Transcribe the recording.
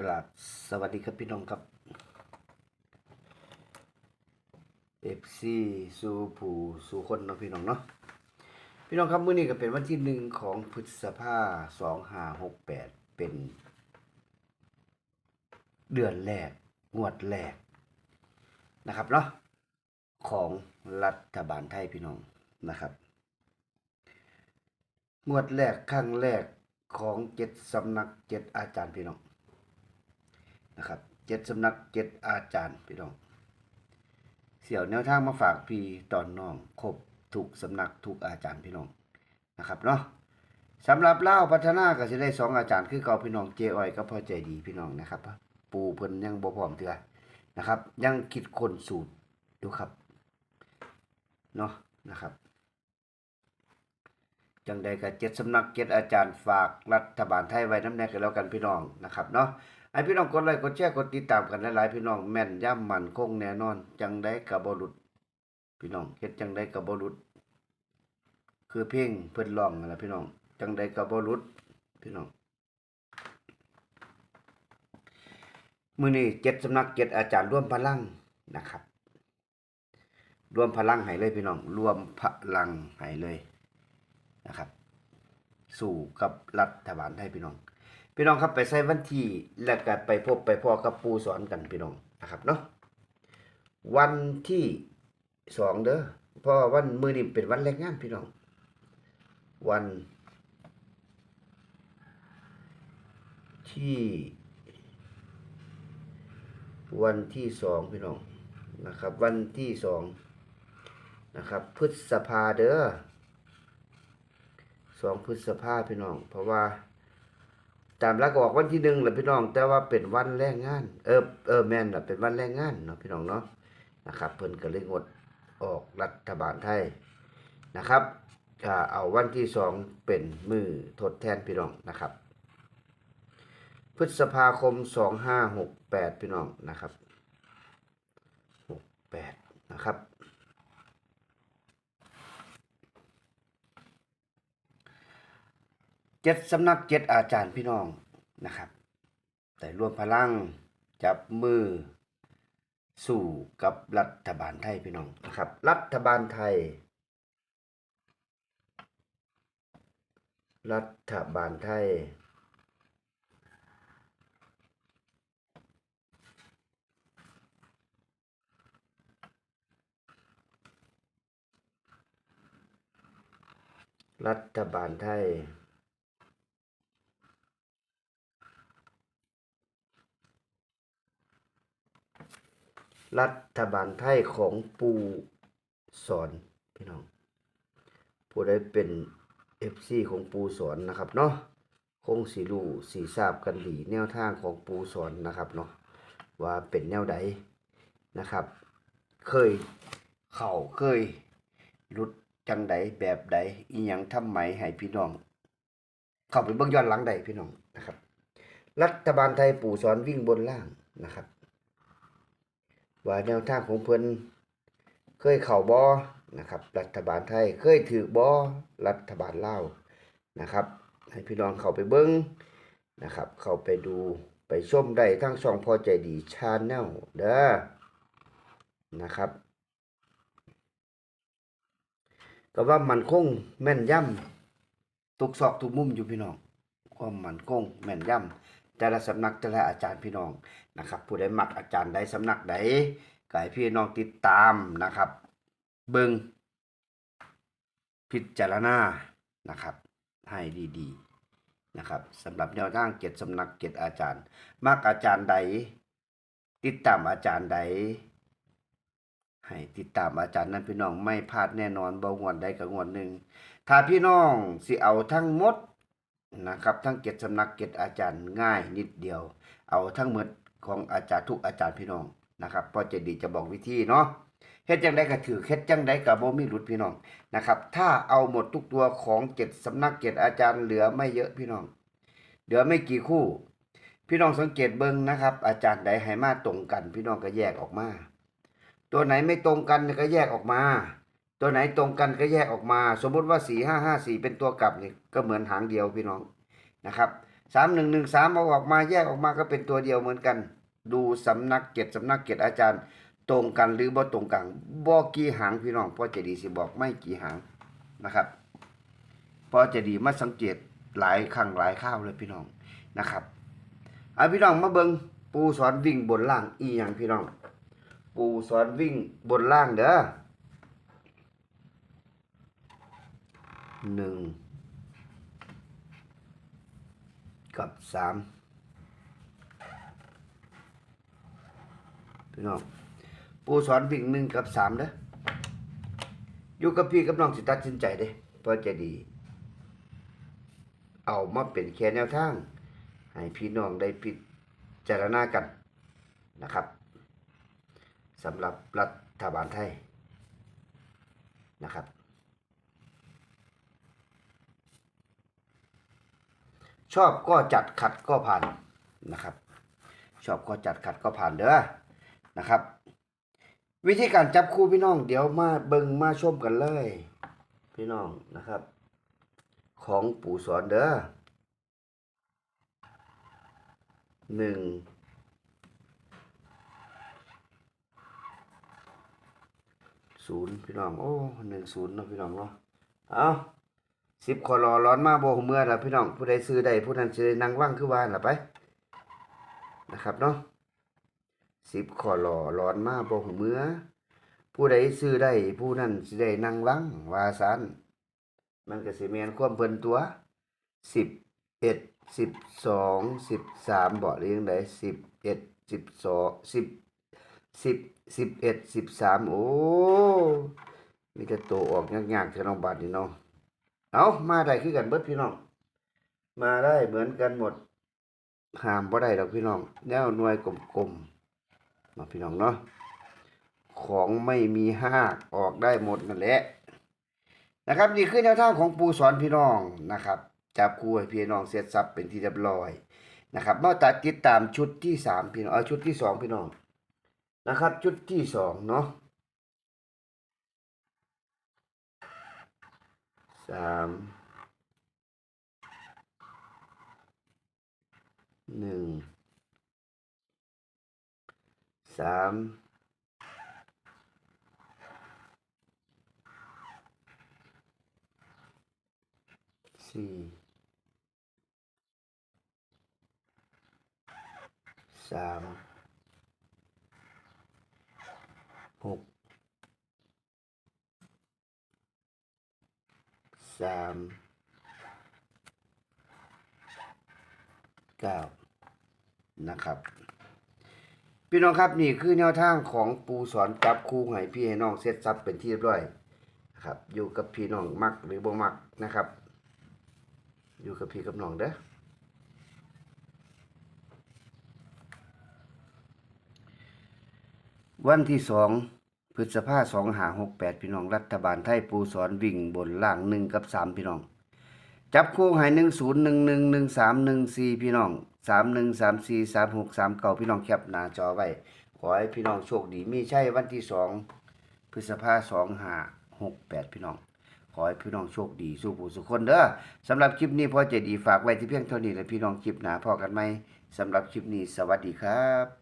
กราบสวัสดีครับพี่น้องครับเอฟซีสู่ผู้สู่คนเนาะพี่น้องเนาะพี่น้องครับมื้อนี้ก็เป็นวันที่หนึ่งของพฤษภาสองห้าหกแปดเป็น เดือนแรกงวดแรกนะครับเนาะของรัฐบาลไทยพี่น้องนะครับ งวดแรกครั้งแรกของเจ็ดสำนักเจ็ดอาจารย์พี่น้อง นะครับเจ็ดสำนักเจ็ดอาจารย์พี่น้อง เสี่ยวแนวทางมาฝากพี่ตอนน้องครบทุกสำนักทุกอาจารย์พี่น้องนะครับเนาะสำหรับเล่าพัฒนาก็จะได้สองอาจารย์คือเก่าพี่น้องเจอ้อยก็พอใจดีพี่น้องนะครับ ปูเพิ่นยังบ่พร้อมเถือนะครับ ยังคิดคนสูตรอยู่ครับเนาะนะครับจังใดก็เจ็ดสำนักเจ็ดอาจารย์ฝากรัฐบาลไทยไว้น้ำแน่กันแล้วกันพี่น้องนะครับเนาะ ไอพี่น้องกดไลค์กดแชร์กดติดตามกันหลายๆพี่น้องแม่นย่ำมันคงแน่นอน จังใดกับบรุษพี่น้องเฮ็ดจังใดกับบรุษคือเพลงเพิ่นร้องนั่นแหละพี่น้อง จังใดกับบรุษพี่น้องมือนี้เจ็ดสำนักเจ็ดอาจารย์ร่วมพลังนะครับรวมพลังให้เลยพี่น้องรวมพลังให้เลยนะครับ สู่กับรัฐบาลไทยพี่น้อง พี่น้องครับไปใส่วันที่แล้วก็ไปพบไปพอกับปูสอนกันพี่น้องนะครับเนาะวันที่สองเด้อเพราะว่าวันมือนี้เป็นวันแรงงานพี่น้อง วันที่ วันที่สองพี่น้องนะครับ วันที่สองนะครับพฤษภาเด้อสองพฤษภาพี่น้อง เพราะว่า ตามหลักออกวันที่หนึ่งแหละพี่น้อง แต่ว่าเป็นวันแรงงาน เออเออแม่นน่ะเป็นวันแรงงานเนาะพี่น้องเนาะนะครับเพิ่นก็เลยงดออกรัฐบาลไทยนะครับเอาวันที่สองเป็นมือทดแทนพี่น้องนะครับ พฤษภาคมสองห้าหกแปดพี่น้องนะครับหกแปดนะครับ เจ็ดสำนักเจ็ดอาจารย์พี่น้องนะครับ แต่รวมพลังจับมือ สู่กับรัฐบาลไทยพี่น้องนะครับ รัฐบาลไทย รัฐบาลไทยรัฐบาลไทย รัฐบาลไทยของปูสอนพี่น้อง ผู้ใดเป็นเอฟซีของปูสอนนะครับเนาะคงสีรู้สีทราบกันดีแนวทางของปูสอนนะครับเนาะว่าเป็นแนวใดนะครับ เคยเข่าเคยรุดจังใดแบบใดอีหยังทำไหมให้พี่น้อง เข้าไปเบิ่งย้อนหลังใดพี่น้องนะครับ รัฐบาลไทยปู่สอนวิ่งบนล่างนะครับ ว่าแนวทางของเพิ่นเคยเข่าบอนะครับ รัฐบาลไทยเคยถือบอรัฐบาลเล่านะครับ ให้พี่น้องเข้าไปเบิ้งนะครับ เข้าไปดูไปชมได้ทั้งช่องพอใจดีชาแนลเด้อนะครับก็ว่ามันคงแม่นย่ำทุกซอกทุกมุมอยู่พี่น้องความมันคงแม่นย่ำ แต่ละสำนักแต่ละอาจารย์พี่น้องนะครับ ผู้ใดมักอาจารย์ใดสำนักใดก็ให้พี่น้องติดตามนะครับ เบิงพิจารณานะครับ ให้ดีๆนะครับสำหรับแนวทางเกจ็ดสำนักเกจ็ดอาจารย์ มักอาจารย์ใด ติดตามอาจารย์ใด ให้ติดตามอาจารย์นั้นพี่น้องไม่พลาดแน่นอนบ่งวดใดกับงวดหนึ่งถ้าพี่น้องสิเอาทั้งหมด นะครับ ทั้งเจ็ดสำนักเจ็ดอาจารย์ง่ายนิดเดียว เอาทั้งหมดของอาจารย์ทุกอาจารย์พี่น้องนะครับพอจะดีจะบอกวิธีเนาะเฮ็ดจังได้ก็ถือเฮ็ดจังได้ก็บ่มีหลุดพี่น้องนะครับ ถ้าเอาหมดทุกตัวของเจ็ดสำนักเจ็ดอาจารย์เหลือไม่เยอะพี่น้อง เหลือไม่กี่คู่ พี่น้องสังเกตเบิ่งนะครับ อาจารย์ใดให้มาตรงกัน พี่น้องก็แยกออกมา ตัวไหนไม่ตรงกันก็แยกออกมา ตัวไหนตรงกันก็แยกออกมา สมมุติว่าสี่ห้าห้าสี่เป็นตัวกลับนี่ก็เหมือนหางเดียวพี่น้องนะครับสามหนึ่งหนึ่งสามเอาออกมาแยกออกมาก็เป็นตัวเดียวเหมือนกัน ดูสำนักเกียรติสำนักเกียรติอาจารย์ ตรงกันหรือบ่ตรงกันบ่กี่หางพี่น้องพ่อเจดีสิบอกไม่กี่หางนะครับพ่อเจดีมาสังเกตหลายครั้งหลายข้าวเลยพี่น้องนะครับเอาพี่น้องมาเบิงปูสอนวิ่งบนล่างอีหยังพี่น้อง ปูสอนวิ่งบนล่างเด้อ หนึ่งกับสามพี่น้องปูสอนวิ่งหนึ่งกับสามเด้ออยู่กับพี่กับน้องสิตัดสินใจเด้เพราะจะดี เอามาเป็นแค่แนวทาง ให้พี่น้องได้พิจารณากันนะครับสำหรับรัฐบาลไทยนะครับ ชอบก็จัดขัดก็ผ่านนะครับ ชอบก็จัดขัดก็ผ่านเด้อนะครับ วิธีการจับคู่พี่น้อง เดี๋ยวมาเบิงมาชมกันเลย พี่น้องนะครับ ของปู่สอนเด้อหนึ่งศูนย์พี่น้องโอ้หนึ่งศูนย์นะพี่น้องเนาะเอา สิบขอรอร้อนมากโบหูเมื่อละพี่น้องผู้ใดซื้อได้ผู้นั้นซื้อได้นั่งว่างคือว่านละไป นะครับเนาะสิบขอรอร้อนมากโบหูเมื่อผู้ใดซื้อได้ผู้นั้นสิได้นั่งว่างวาซันมันก็สิแมนความเพิ่นตัวสิบเอ็ดสิบสองสิบสามบอกเรียงไดสิบเอ็ดสิบสองสิบสิบสิบเอ็ดสิบสามโอ้มีแต่โตออกยากๆเท่าน้องบาทนี่เนาะ เอามาได้คือกันเบิดพี่น้อง มาได้เหมือนกันหมดหามบ่ได้ดอกพี่น้อง แนวหน่วยกลมๆเนาพี่น้องเนาะของไม่มีห้าออกได้หมดนั่นแหละนะครับนี่คือแนวทางของปูสอนพี่น้องนะครับจับคู่ให้พี่น้องเสร็จสับเป็นที่เรียบร้อยนะครับมาตัดติดตามชุดที่สามพี่น้องเอาชุดที่สองพี่น้องนะครับ ชุดที่สองเนาะ สามหนึ่งสามสี่สามหก สามเก้านะครับ พี่น้องครับนี่คือแนวทางของปูสอนจับคู่ให้พี่ให้น้องเซตซับเป็นที่เรียบร้อยครับ อยู่กับพี่น้องมักหรือบ่มักนะครับ อยู่กับพี่กับน้องเด้อวันที่สอง พฤษภาสองหาหกแปดพี่น้องรัฐบาลไทยปูสอนวิ่งบนล่างหนึ่งกับสามพี่น้อง จับคู่ให้หนึ่งศูนย์หนึ่งหนึ่งหนึ่งสามหนึ่งสี่พี่น้องสามหนึ่งสามสี่สามหกสามเก้าพี่น้องแคปหน้าจอไว้ขอให้พี่น้องโชคดีมีใช่วันที่สองพฤษภาสองหาหกแปดพี่น้อง ขอให้พี่น้องโชคดีสู้ผู้สุขคนเด้อสำหรับคลิปนี้พ่อเจดีฝากไว้ที่เพียงเท่านี้และพี่น้องคลิปหนาพอกันไหมสำหรับคลิปนี้สวัสดีครับ